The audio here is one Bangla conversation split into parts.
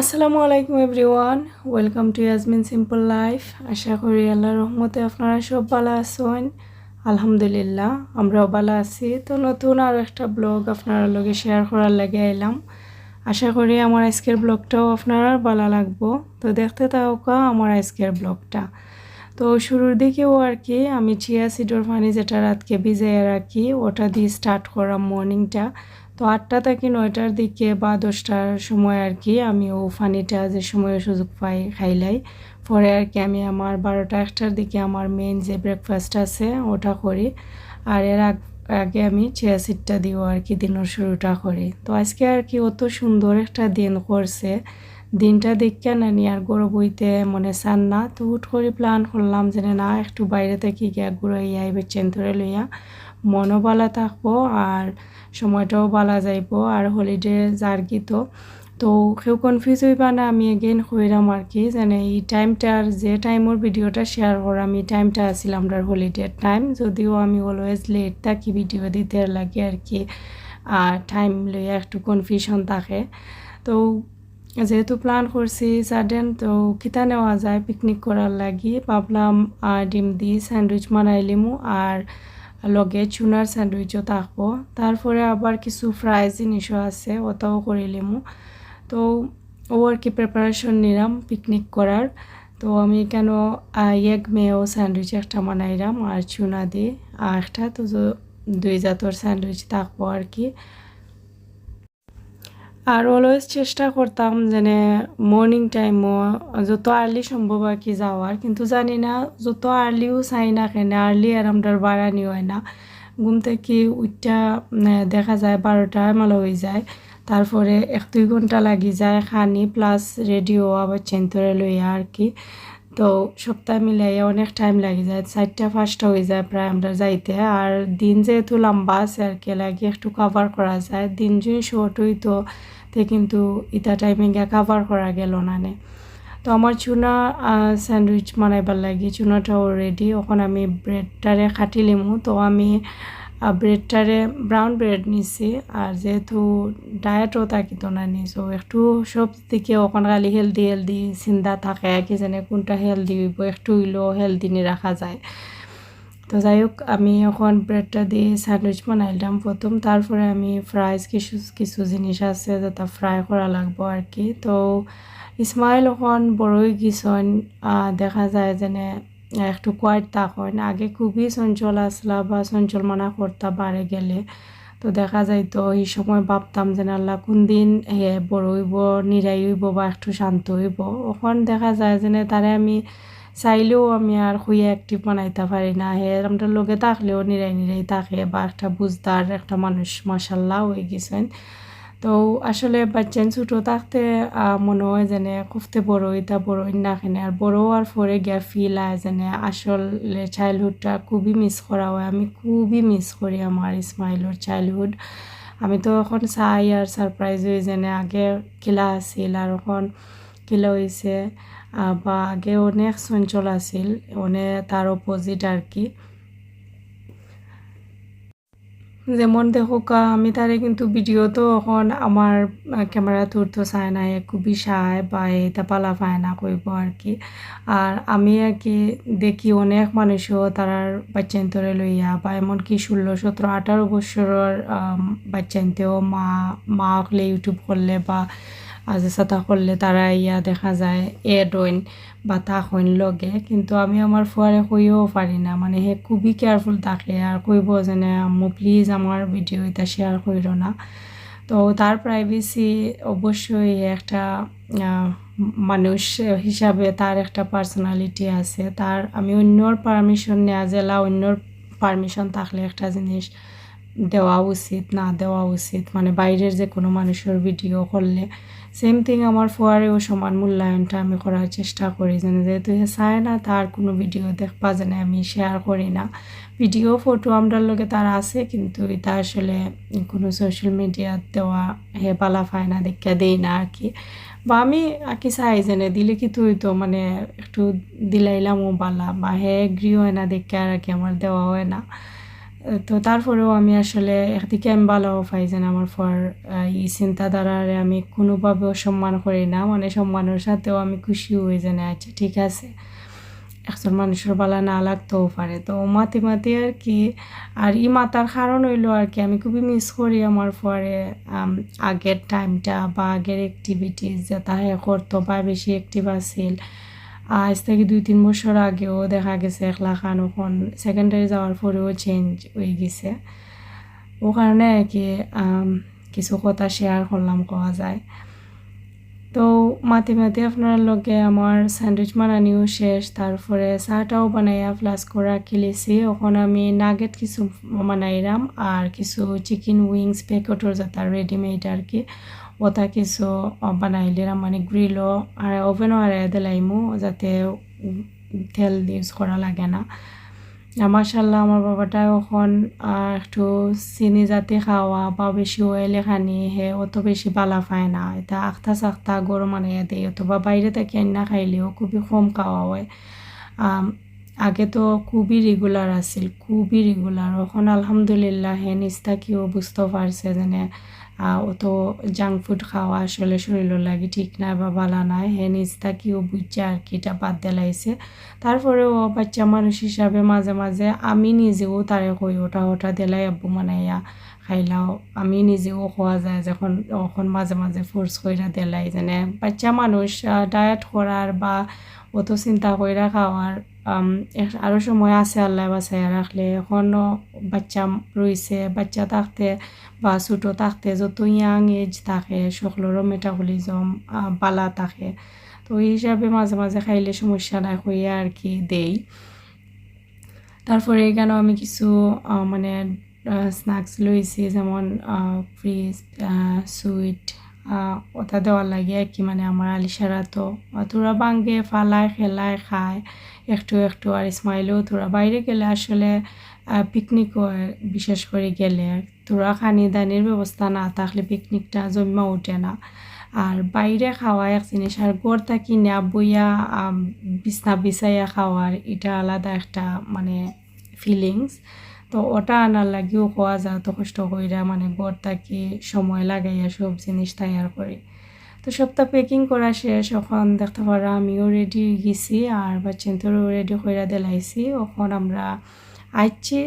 আসসালামু আলাইকুম everyone, welcome to Yasmin simple life. আশা করি আল্লাহ রহমতে আপনারা সব ভালো আছেন। আলহামদুলিল্লাহ, আমরাও ভালো আছি। তো নতুন আর একটা ব্লগ আপনারা লগে শেয়ার করার লাগে এলাম। আশা করি আমার আজকের ব্লগটাও আপনারা ভালো লাগবো। তো দেখতে থাকা আমার আজকের ব্লগটা। তো শুরুর দিকেও আর কি, আমি চিয়া সিডোর পানি যেটা রাতকে ভিজাইয়ে রাখি, ওটা দিয়ে স্টার্ট করা মর্নিংটা তো আটটা থেকে নয়টার দিকে বা দশটার সময় আর কি আমি ও ফানিটা যে সময় সুযোগ পাই, খাইলাই। পরে আর কি আমি আমার বারোটা, একটার দিকে আমার মেন যে ব্রেকফাস্ট আছে ওটা করি। আর এর আগ, আগে আমি চেয়া সিটটা দিও আর কি দিনের শুরুটা করি। তো আজকে আর কি অত সুন্দর একটা দিন করছে। দিনটা দেখে না নি আর গরু বইতে মনে চান না। তো হুট করে প্ল্যান করলাম যে না একটু বাইরে থেকে গিয়া ঘুরাইয়া এবার চেন্তরে লইয়া। মনও ভালো থাকব আর সময়টাও ভালো যাইব আর হলিডে যার তো। তো কেউ কনফিউজ হইবা না, আমি এগেইন হইরাম আর কি যেনে এই টাইমটার যে টাইমর ভিডিওটা শেয়ার করাম এই টাইমটা আছিল আমার হলিডের টাইম যদিও আমি অলওয়েজ লেট থাকি ভিডিও দিতে লাগে আর কি। আর টাইম লইয়া একটু কনফিউশন থাকে। তো যেহেতু প্ল্যান করছি সাডেন তো কিতা নেওয়া যায় পিকনিক করার লাগি। ভাবলাম ডিম দি স্যান্ডউইচ বানাইলিমু আর লগে চুনার স্যান্ডউইচও থাকব। তারপরে আবার কিছু ফ্রাই জিনিসও আছে, ওটাও করিলিমু তো ও আর কি প্রিপারেশন নিলাম পিকনিক করার। তো আমি কেন এগ মেয়েও স্যান্ডউইচ একটা বানাইলাম আর চুনা দিয়ে একটা তো দুই জাতর স্যান্ডউইচ থাকব আর কি। আর অলওয়েজ চেষ্টা করতাম যেন মর্নিং টাইমও যত আর্লি সম্ভব আর কি যাওয়ার। কিন্তু জানি না, যত আর্লিও চাই না কেন আর্লি আর আমার বাড়ানি হয় না। ঘুম থেকে উঠটা দেখা যায় বারোটা মালো হয়ে যায়। তারপরে এক দুই ঘণ্টা লাগি যায় খানি প্লাস রেডিও আবার চেন্তরে লইয়া আর কি। তো সপ্তাহ মিলাইয়া অনেক টাইম লাগে যায়, চারটা, পাঁচটা হয়ে যায় প্রায় আমরা যাইতে। আর দিন যেহেতু লম্বা আছে আর কি, লাগে একটু কাভার করা যায়। দিন যদি শর্ট হইতো তে কিন্তু ইটা টাইমে গিয়ে কাভার করা গেল না নে। তো আমার চুনা স্যান্ডউইচ বানাইবার লাগে। চুনাটাও রেডি ওখানে আমি ব্রেডটারে লিমু। তো আমি ব্রেডটারে ব্রাউন ব্রেড নিছি, আর যেহেতু ডায়েটও থাকি তো না নিছো একটু সব দিকে ওখানে খালি হেলদি হেলদি চিন্তা থাকে, কি জানে কোনটা হেলদি হইব, একটু হইলেও হেলদি নি রাখা যায়। তো যাই হোক, আমি এখন ব্রেডটা দিয়ে স্যান্ডউইচ বানাইলাম প্রথম, তারপরে আমি ফ্রাইজ কিছু কিছু জিনিস আছে যেটা ফ্রাই করা লাগবো আর কি তো ইসমাইল এখন বড়ই গিয়েছেন দেখা যায় যেনে একটু কোয়াইট থাকেন আগে খুবই চঞ্চল আসলা বা চঞ্চল মানা করতা বাড়ে গেলে। তো দেখা যায় তো এই সময় ভাবতাম যে, আল্লাহ, কোন দিন বড় হইব, নিরাই হইব বা একটু শান্ত হইব? ওখন দেখা যায় যে তারে আমি চাইলেও আমি আর খুঁয়ে অ্যাক্টিভ বানাইতে পারি না। হে আমরা লোকে থাকলেও নিরাই নিরাই থাকে বা একটা বুঝদার একটা মানুষ মাসাল্লাহ হয়ে গেছেন। তো আসলে বাচ্চান ছোটো থাকতে মনে হয় যেন খুফতে বড় এটা বড় না খেনে আর বড় আর পরে গিয়া ফিল আয় যেন আসলে চাইল্ডহুডটা খুবই মিস করা হয়। আমি খুবই মিস করি আমার ইসমাইলর চাইল্ডহুড আমি তো এখন চাই আর সারপ্রাইজ হয়ে যেনে আগে কিলা আছিল আর এখন কিলা হয়েছে বা আগে অনেক চঞ্চল আছিল অনেক তার অপোজিট আর কি। যেমন দেখো কা আমি তারে কিন্তু ভিডিও তো এখন আমার ক্যামেরা তুলতে চায় না খুবই সায় বা এটা পালা পায় না কইব আর কি। আর আমি আর কি দেখি অনেক মানুষও তারার বাচ্চান্তরে লইয়া বা এমনকি ষোলো সতেরো আঠারো বছরের বাচ্চান্তেও মা মা হলে ইউটিউব করলে বা আজে সাথা করলে তারা ইয়া দেখা যায় হইন বা তা হইন লগে, কিন্তু আমি আমার ফুয়ারে কইও পারি না। মানে হে খুবই কেয়ারফুল থাকে আর কইব যেনে, আম্মু প্লিজ আমার ভিডিও এটা শেয়ার করিল না। তো তার প্রাইভেসি অবশ্যই একটা মানুষ হিসাবে তার একটা পার্সোনালিটি আছে। তার আমি অন্যর পারমিশন নেওয়া জেলা অন্যর পারমিশন থাকলে একটা জিনিস দেওয়া উচিত, না দেওয়া উচিত। মানে বাইরের যে কোনো মানুষের ভিডিও করলে। সেম থিং আমার ফোয়ারেও সমান মূল্যায়নটা আমি করার চেষ্টা করি। যেন যেহেতু হে চায় না, তার কোনো ভিডিও দেখবা যেন আমি শেয়ার করি না। ভিডিও ফটো আমরার লগে তার আছে, কিন্তু এটা আসলে কোনো সোশ্যাল মিডিয়াত দেওয়া হে পালা পায় না দেখা দেই না আর কি। বা আমি আর কি চাই যেনে দিলে কি তুই তো মানে একটু দিলাইলামও বালা বা হে এগ্রি হয় না দেখে আর কি আমার দেওয়া হয় না। তো তারপরেও আমি আসলে একদিকে আমি ভালো পাই যেন আমার ফর এই চিন্তাধারারে আমি কোনোভাবে সম্মান করি না। মানে সম্মানের সাথেও আমি খুশি হয়ে যেন আচ্ছা ঠিক আছে। একজন মানুষের বালা না লাগতেও পারে। তো মাতি মাতি আর কি, আর ই মাতার কারণ হইল আর কি, আমি খুবই মিস করি আমার পরে আগের টাইমটা বা আগের অ্যাক্টিভিটিস যে তাহে করতো বা বেশি অ্যাক্টিভ আছিল। আজ থেকে দুই, তিন বছর আগেও দেখা গেছে একলা খান, ওখন সেকেন্ডারি যাওয়ার পরেও চেঞ্জ হয়ে গেছে। ও কারণে আর কি কিছু কথা শেয়ার করলাম কোয়া যায়। তো মাতে মাতে আপনার লগে আমার স্যান্ডউইচ বানানিও শেষ, তারপরে চাহটাও বানাইয়া ফ্লাস্ক করা খেলেছি। ওখানে আমি নাগেট কিছু বানাইলাম আর কিছু চিকেন উইংস প্যাকেটর যাতে রেডিমেড আর কি। ওটা কিছু বানাইলাম মানে গ্রিলও আর ওভেনও আর দিলাইমু যাতে তেল ইউজ করা লাগে না মাসাল্লাহ আমার বাবাটা এখন একটু চিনি জাতি খাওয়া বা বেশি অয়েলে খানি হে অত বেশি বালা পায় না এটা আখতা সাখতা গরম আনাইয়া দেয় অথবা বাইরে থেকে না খাইলেও খুবই কম খাওয়া হয় আগে তো খুবই রেগুলার আছিল খুবই রেগুলার এখন আলহামদুলিল্লাহ হে নিস্তাকিও বুঝতে পারছে যেনে অত জাঙ্ক ফুড খাওয়া আসলে শরীরের লাগে ঠিক নাই বা ভালো নাই হে নিজটা কিও বুঝছে আর কি, এটা বাদ দেলাইছে তারপরেও বাচ্চা মানুষ হিসাবে মাঝে মাঝে আমি নিজেও তারে কই, ওটা ওটা দেলাই আব্বু মানে মানাইয়া খাইলাও। আমি নিজেও খোয়া যায় যখন, তখন মাঝে মাঝে ফোর্স কইরা দেলাই যেনে বাচ্চা মানুষ ডায়েট করার বা অত চিন্তা কইরা খাওয়ার আরও সময় আছে আল্লাহ বাসায় রাখলে। এখনও বাচ্চা রয়েছে বাচ্চা থাকতে বা ছোটো থাকতে যত ইয়াং এজ থাকে, সকলেরও মেটাবলিজম বালা থাকে। তো এই হিসাবে মাঝে মাঝে খাইলে সমস্যা নাই হইয়া আর কি দেই। তারপরে এখানেও আমি কিছু মানে স্ন্যাক্স লইছি, যেমন ফ্রিজ সুইট ওটা দেওয়ার লাগে আর কি মানে আমার আলিশারা তো তোরা বাঙ্গে ফালায় খেলায় খায়, একটু একটু আর স্মাইলেও তোরা বাইরে গেলে আসলে পিকনিক বিশেষ করে গেলে। তোরা খানি দানির ব্যবস্থা না থাকলে পিকনিকটা জমা ওঠে না। আর বাইরে খাওয়া এক জিনিস আর গড় থাকি না বইয়া বিছনা বিছাইয়া খাওয়ার এটা আলাদা একটা মানে ফিলিংস তো ওটা আনার লাগিও খাওয়া যায় তো কষ্ট কইরা মানে থাকি সময় লাগাইয়া সব জিনিস তৈয়ার করি। তো সবটা প্যাকিং করা শেষ, এখন দেখতে পারা আমিও রেডি গেছি, আর বাচ্চান্তরও রেডি করে দেলাইছি। ওখন আমরা আইছি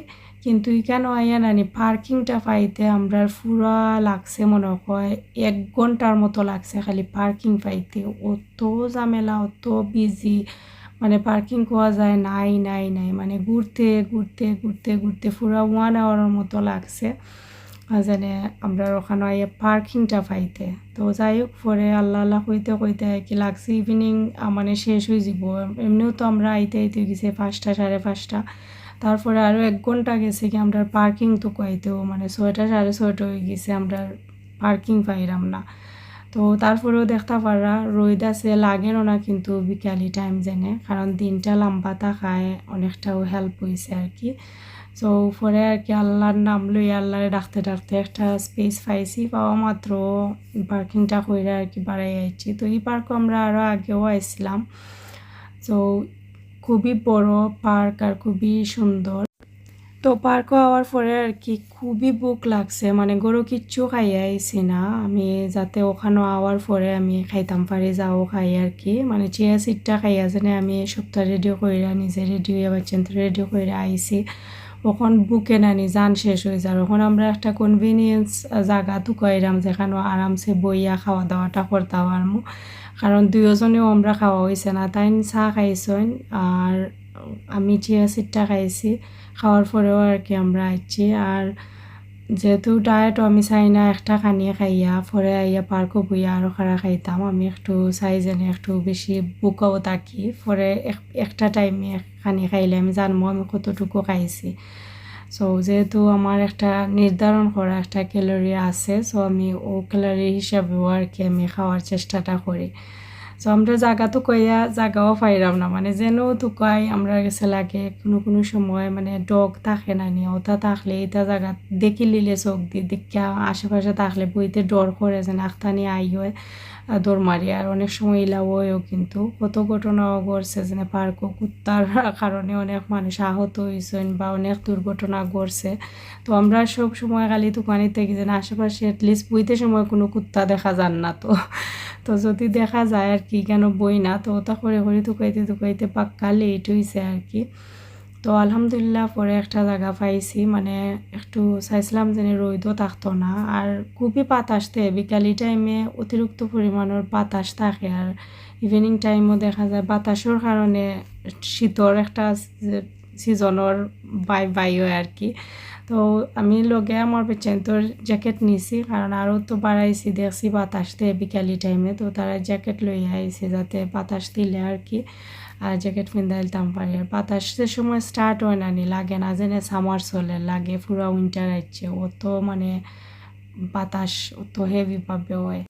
কিন্তু কেন আইয়া নানি পার্কিংটা পাইতে আমরা পুরা লাগছে মনে হয় এক ঘণ্টার মতো লাগছে খালি পার্কিং পাইতে। অত ঝামেলা, অত বিজি মানে পার্কিং করা যায়, নাই নাই নাই মানে ঘুরতে ঘুরতে ঘুরতে ঘুরতে পুরা ওয়ান আওয়ারের মতো লাগছে। যেনে আমরা ওখানে আইয়া পার্কিংটা পাইতে। তো যাই হোক, পরে আল্লাহ আল্লাহ কইতে কইতে কি লাগছে। ইভিনিং মানে শেষ হয়ে যাব। এমনিও তো আমরা আইতে আইতে গেছি পাঁচটা, সাড়ে পাঁচটা। তারপরে আরও এক ঘণ্টা গেছে কি আমরা পার্কিং তো কইতেও মানে ছয়টা, সাড়ে ছয়টা হয়ে গেছে আমরা পার্কিং পাইলাম না। তো তারপরেও দেখতে পারা রোদ আছে, লাগেনও না কিন্তু বিকালি টাইম জেনে, কারণ দিনটা লম্বা থাকায় অনেকটাও হেল্প হয়েছে আর কি। সো পরে আর কি আল্লাহর নাম লই আল্লাহরে ডাকতে ডাকতে একটা স্পেস পাইছি, পাওয়া মাত্র পার্কিংটা করে আর কি বাড়াই আইছি। তো এই পার্কও আমরা আরও আগেও আইছিলাম। তো খুবই বড় পার্ক আর খুবই সুন্দর। তো পার্কও হওয়ার পরে আর কি খুবই বুক লাগছে। মানে গরু কিচ্ছু খাইয়া আইছি না। আমি যাতে ওখানে আওয়ার পরে আমি খাইতাম পারি, যাও খাই আর কি। মানে চেয়া সিটটা খাই খাইয়া জানে আমি সপ্তাহ রেডিও কইরা, নিজে রেডিও বাচ্চা রেডিও কইরা আইছি। ওখন বুকে নানি যান শেষ হয়ে যায় ওখন আমরা একটা কনভিনিয়েন্স জায়গা তুকাইরাম যেখানে আরামসে বইয়া খাওয়া দাওয়াটা করতে পারমু কারণ দুজনেও আমরা খাওয়া হয়েছে না। তাই চা খাইছেন আর আমি চিয়া সিটটা খাইছি। খাওয়ার পরেও আর কি আমরা আইছি। আর যেহেতু ডায়েটও আমি চাই না, একটা খানিয়ে খাইয়া, পরে আইয়া পার্কও বইয়া আরও খারা খাইতাম। আমি একটু চাই যেন একটু বেশি বুকাও থাকি। পরে একটা টাইমে খানি খাইলে আমি জানব আমি কতটুকু খাইছি। সো যেহেতু আমার একটা নির্ধারণ করা একটা ক্যালোরি আছে সো আমি ও ক্যালোরি হিসাবেও আর কি আমি খাওয়ার চেষ্টাটা করি। সো আমরা জাগা তো কইয়া জায়গাও পাইলাম না। মানে যেন তো কয় আমরা গেছে লাগে কোনো কোনো সময় মানে ডগ থাকে না নি, ওটা থাকলে এটা জায়গা দেখি লিলে চোখ দিয়ে দেখা আশেপাশে থাকলে বইতে ডর করে যেন আখতানি আই হয়। দৌড় মারি। আর অনেক সময় ইলাওও কিন্তু কত ঘটনাও ঘটছে যে পার্ক কুত্তার কারণে অনেক মানুষ আহত হয়েছেন বা অনেক দুর্ঘটনা ঘটছে। তো আমরা সব সময় খালি দোকানে থেকে যেন আশেপাশে অ্যাটলিস্ট বইতে সময় কোনো কুত্তা দেখা যান না তো। তো যদি দেখা যায় আর কি কেন বই না, তো ওটা করে করে টুকাইতে টুকাইতে পাক্কা লেট হয়েছে আর কি। তো আলহামদুলিল্লাহ পরে একটা জায়গা পাইছি মানে একটু চাইছিলাম যেন রোদও থাকতো না। আর খুবই দেয় বিকালি টাইমে অতিরিক্ত পরিমাণের বাতাস থাকে আর ইভিনিং টাইমও দেখা যায়। বাতাসের কারণে শীতর একটা সিজনের বাই বাই হয় আর কি। তো আমি লগে আমার পেচেন্টর জ্যাকেট নিছি কারণ আরও তো বাড়াইছি দেখছি বাতাস দেয় বিকালি টাইমে তো তারা জ্যাকেট লইয়া আইছে যাতে বাতাস দিলে আর কি। আর জ্যাকেট পিন্ধাইতাম পারি বাতাসের সময় স্টার্ট হয় না নি, লাগে না যেন সামার চলে, লাগে পুরো উইন্টার আইছে। অত মানে বাতাস, অত হেভিভাবে হয়।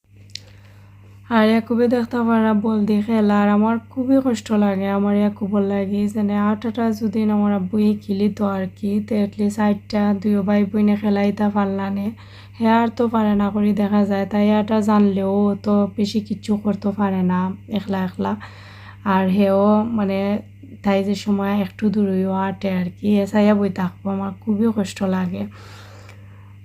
আর ইয়াকুবে দেখতে পারা বল দিয়ে খেলা আর আমার খুবই কষ্ট লাগে। আমার ইয়াকুবর লাগে যেন আটটা যদি আমার আব্বুই খেলিত আর কি, তো এটলিস্ট আটটা দুই ভাই বোনে খেলাইতা পারলানে হে আর তো পারে না করি দেখা যায়, তাই এটা জানলেও তো বেশি কিচ্ছু করতে পারে না, একলা একলা। আর হেও মানে তাই যে সময় একটু দূরেও আটে আর কি এসাইয়া বই থাকব আমার খুবই কষ্ট লাগে।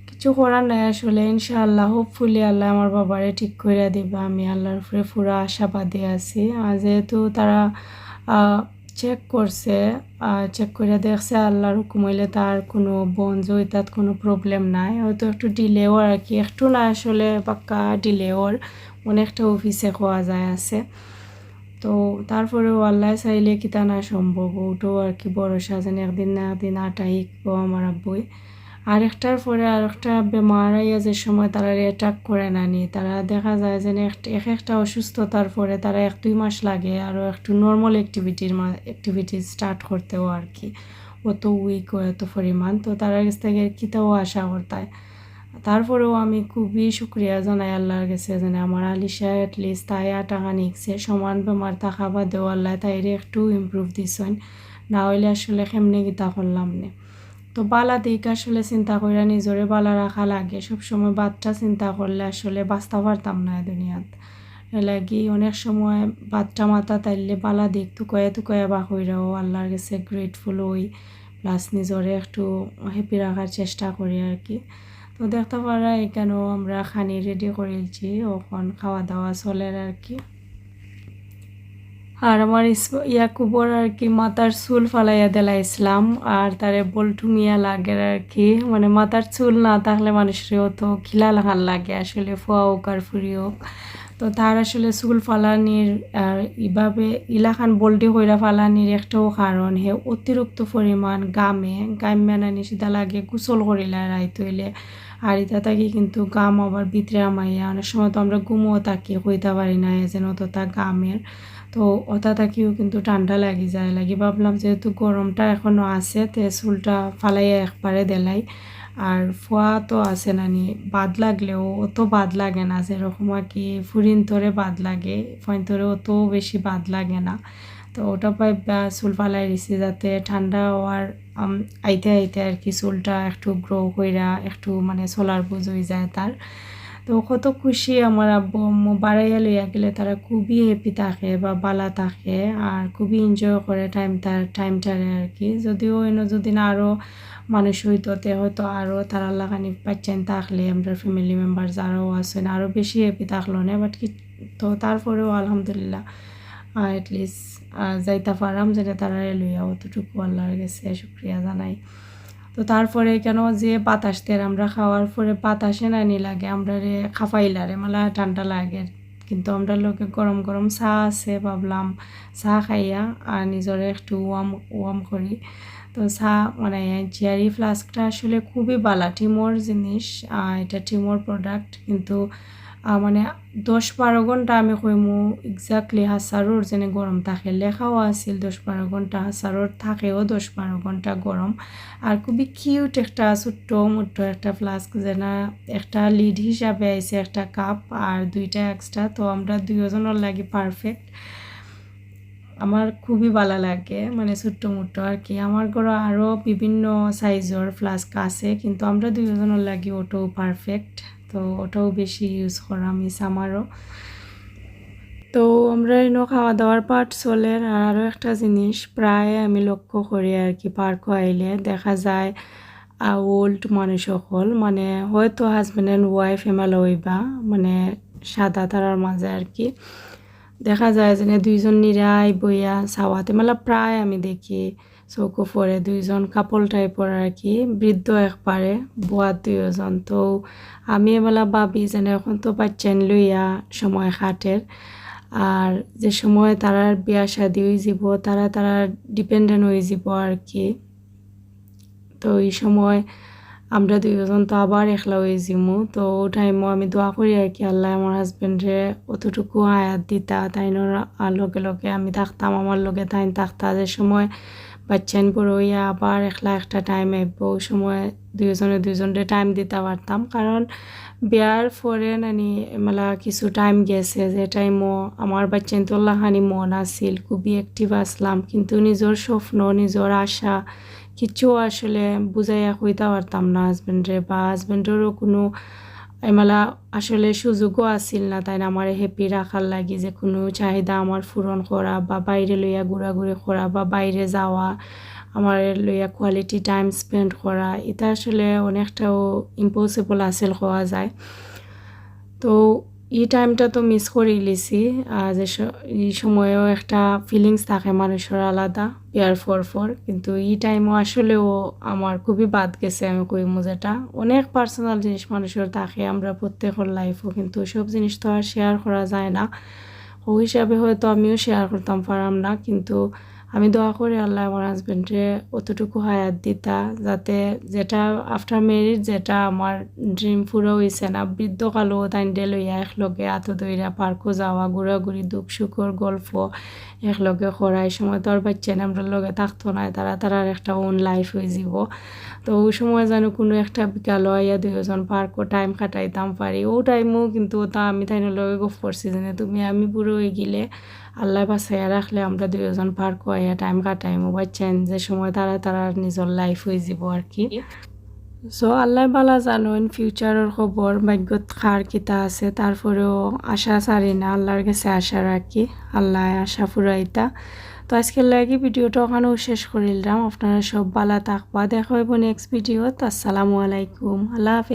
কিছু করার নাই আসলে ইনশাআল্লাহ হোপফুলি আল্লাহ আমার বাবারে ঠিক করে দিবে। আমি আল্লাহর উপরে পুরো আশাবাদী আছি। আর যেহেতু তারা চেক করছে চেক করে দেখছে আল্লাহর হুকুম হইলে তার কোনো বঞ্জ তার কোনো প্রবলেম নাই। হয়তো একটু ডিলেও আর কি, একটু না আসলে পাক্কা ডিলেওর অনেকটা অফিসে খোয়া যায় আছে। তো তারপরেও আল্লাহ চাইলে কিতা না সম্ভব, ওটাও আর কি ভরসা যেন একদিন না একদিন আটাই আমার আব্বুই। আর একটার পরে আর একটা বেমার আইয়া যে সময় তারা অ্যাটাক করে না নি, তারা দেখা যায় যে এক একটা অসুস্থতার পরে তারা এক দুই মাস লাগে আরও একটু নর্মাল অ্যাক্টিভিটির অ্যাক্টিভিটি স্টার্ট করতেও আর কি। অত উইক হয় এত পরিমাণ, তো তারা কাছ থেকে কিতাও আশা করতায়। তারপরেও আমি খুবই শুক্রিয়া জানাই আল্লাহর কাছে যেন আমার আলিশা অ্যাটলিস্ট তাই টাকা নিচ্ছে সমান বেমার থাকা বাদেও আল্লাহ তাইরে একটু ইমপ্রুভ দিছেন। না হইলে আসলে কেমনে গীতা করলাম না? তো বালা দিক আসলে চিন্তা করে নিজরে বালা রাখা লাগে। সবসময় বাচ্চা চিন্তা করলে আসলে বাঁচতে পারতাম না দুনিয়াত। লাগি অনেক সময় বাচ্চা মাথা তাইলে বালা দিক তুকয়ে তুকয়ে বা হইরাও আল্লাহর কাছে গ্রেটফুল হই। প্লাস নিজরে একটু হ্যাপি রাখার চেষ্টা করি আর কি। তো দেখতে পারা এখানেও আমরা খানি রেডি করেছি ওখান খাওয়া দাওয়া চলে আর কি আর আমার ইয়াকুবর আর কি মাথার চুল ফালাইয়া দিলাইছিলাম আর তারে বলটুমিয়া লাগে আর কি মানে মাথার চুল না থাকলে মানুষেরও তো খিলা লাগান লাগে, আসলে ফোয়া হোক আর ফুরি হোক। তো তার আসলে চুল ফালানির, আর ইভাবে ইলাখান বল্টি কইরা ফালানির একটাও কারণ, হে অতিরিক্ত পরিমাণ গামে, গাম মেনানি লাগে গোসল করিলে রাইত হইলে। আর এটা থাকি কিন্তু গাম আবার ভিতরে আমাইয়া অনেক সময় তো আমরা ঘুমও থাকি কইতে পারি না যেন অতটা গামের। তো ওটা থাকিও কিন্তু ঠান্ডা লাগি যায়। লাগি ভাবলাম যেহেতু গরমটা এখনও আছে, তে চুলটা ফালাইয়া একবারে দেলাই। আর ফোয়া তো আছে নানি বাদ লাগলেও অত বাদ লাগে না, যেরকম আর কি ফুরিন ধরে বাদ লাগে, ফইন ধরে অত বেশি বাদ লাগে না। তো ওটা পাই চুল ফালাই দিছি যাতে ঠান্ডা হওয়ার আইতে আইতে আর কি চুলটা একটু গ্রো কইরা একটু মানে সোলার বুঝ হয়ে যায় তার। তো কত খুশি আমার আব্বু আম্মু, বাড়াইয়া লইয়া গেলে তারা খুবই হ্যাপি থাকে বা বালা থাকে আর খুবই এনজয় করে টাইমটা টাইমটারে আর কি। যদিও এনে যদি আরও মানুষ হইতো হয়তো আরও তারা লাগানি পাচ্ছেন থাকলে আমরা ফ্যামিলি মেম্বার যারাও আছেন আরও বেশি হ্যাপি থাকল না বাট কি তো তারপরেও আলহামদুলিল্লাহ অ্যাটলিস্ট যাইতে পারাম যেটা তারা লইয়া অতটুকু আল্লাহর গেছে শুক্রিয়া জানাই। তো তারপরে কেন যে বাতাস তের আমরা খাওয়ার পরে বাতাসে নানি লাগে, আমরা রে খাফাইলারে মালা ঠান্ডা লাগে। কিন্তু আমরা লোকে গরম গরম চা আছে ভাবলাম, চা খাইয়া আর নিজরে একটু ওয়াম ওয়াম করি। তো চা মানে চেয়ারি ফ্লাস্কটা আসলে খুবই বালা, টিমোর জিনিস এটা টিমোর প্রোডাক্ট কিন্তু মানে দশ বারো ঘণ্টা আমি কইমু এক্সাক্টলি হাসারোর যেনে গরম থাকে, লেখাও আছিল দশ বারো ঘণ্টা হাসারোর থাকেও দশ বারো ঘণ্টা গরম আর খুবই কিউট একটা ছোট্ট মোট্ট একটা ফ্লাস্ক যেন একটা লিড হিসাবে আইছে একটা কাপ আর দুইটা এক্সট্রা তো আমরা দুইজনের লাগে পারফেক্ট আমার খুবই ভালো লাগে মানে ছোট্ট মোট্ট আর কি। আমার ঘরে আরও বিভিন্ন সাইজের ফ্লাস্ক আছে, কিন্তু আমরা দুইজনের লাগে ওটাও পারফেক্ট তো ওটাও বেশি ইউজ করা মিস আমারও তো আমরা এনো খাওয়া দাওয়ার পার্ট চলে, আর আরও একটা জিনিস, প্রায় আমি লক্ষ্য করি আর কি পার্ক আইলে। দেখা যায় ওল্ড মানুষ সকল মানে হয়তো হাজব্যান্ড অ্যান্ড ওয়াইফ এমাল হইবা মানে সাদা তারার মাঝে আর কি। দেখা যায় যে দুইজন নিরাই বইয়া চাওয়াতে মেলা প্রায় আমি দেখি। চৌকো পরে দুইজন কাপল টাইপর আর কি, বৃদ্ধ একবারে বুয়া দুইজন তো আমি এবেলা ভাবি যেন এখন তো বাচ্চান লইয়া সময় খাটের আর যে সময় তারার বিয়া শাদি হয়ে যাব তারা তারা ডিপেন্ডেন্ট হয়ে যাব আর কি। তো এই সময় আমরা দুইজন তো আবার একলা হয়ে যাব তো ও টাইমও আমি দোয়া করি আর কি, আল্লাহ আমার হাজব্যান্ডে অতটুকু আয়াত দিতা। তাইনোর লগে লগে আমি থাকতাম আমার লগে তাইন থাকতা। যে সময় বাচ্চান বড় হইয়া আবার একলা একটা টাইম আইব সময় দুইজনে দুইজনে টাইম দিতে পারতাম কারণ বিয়ার পরে নানি, মেলা কিছু টাইম গেছে। যে টাইমও আমার বাচ্চান তোল্লাহানি মন আছিল, খুবই অ্যাক্টিভ আসলাম কিন্তু নিজের স্বপ্ন নিজের আশা কিছু আসলে বুঝাইয়া কইতে পারতাম না হাজব্যান্ডে বা হাজব্যান্ডেরও কোনো এমালা আসলে সুযোগও আসিল না তাই আমার হ্যাপি রাখার লাগি যে কোনো চাহিদা আমার পূরণ করা বা বাইরে লইয়া ঘোরাঘুরি করা বা বাইরে যাওয়া, আমার লইয়া কোয়ালিটি টাইম স্পেন্ড করা, এটা আসলে অনেকটাও ইম্পসিবল আসিল হওয়া যায়। তো এই টাইমটা তো মিস করে লিছি। যে এই সময়েও একটা ফিলিংস থাকে মানুষের আলাদা বিয়ার ফর ফর কিন্তু এই টাইমও আসলেও আমার খুবই বাদ গেছে আমি কই মজাটা। অনেক পার্সোনাল জিনিস মানুষের থাকে আমরা প্রত্যেকের লাইফও কিন্তু সব জিনিস তো আর শেয়ার করা যায় না। ও হিসাবে হয়তো আমিও শেয়ার করতাম পারাম না, কিন্তু আমি দোয়া করি আল্লাহ আমার হাজব্যান্ডে অতটুকু হায়াত দিতা, যাতে যেটা আফটার ম্যারিজ যেটা আমার ড্রিম পুরো হয়েছে না, বৃদ্ধকালও তাই লইয়া একলগে আত দইরা পার্কও যাওয়া, ঘোরাঘুরি দুঃখ সুখর গল্প একলগে করাই সময় তোর বাচ্চা আমরা লগে থাকতো না, তারা তারার একটা ওন লাইফ হয়ে যাব তো ওই সময় যেন কোনো একটা বিকাল হইয়া দুইজন পার্কও টাইম কাটাইতাম পারি, ও টাইমও কিন্তু তা আমি তাই লগে গফ করছি যে তুমি আমি পুরো হয়ে গেলে আল্লাহ বাসাইয়া রাখলে আমরা দুজন পার্ক হইয়া টাইম কাটাইমো বাচ্চান যে সময় তারা তারা নিজের লাইফ হয়ে যাব আর কি। সো আল্লাহ বালা জানুন ফিউচারের খবর ভাগ্যত খার কিতা আছে তারপরেও আশা সারি না আল্লাহর কাছে আশা রাখি আল্লাহ আশা ফুরাইতা তো আজকের লাগে ভিডিওটা ওখানেও শেষ করিলাম আপনারা সব বালা থাকবা দেখা হইব নেক্সট ভিডিওত আসসালামু আলাইকুম। আল্লাহ হাফিজ।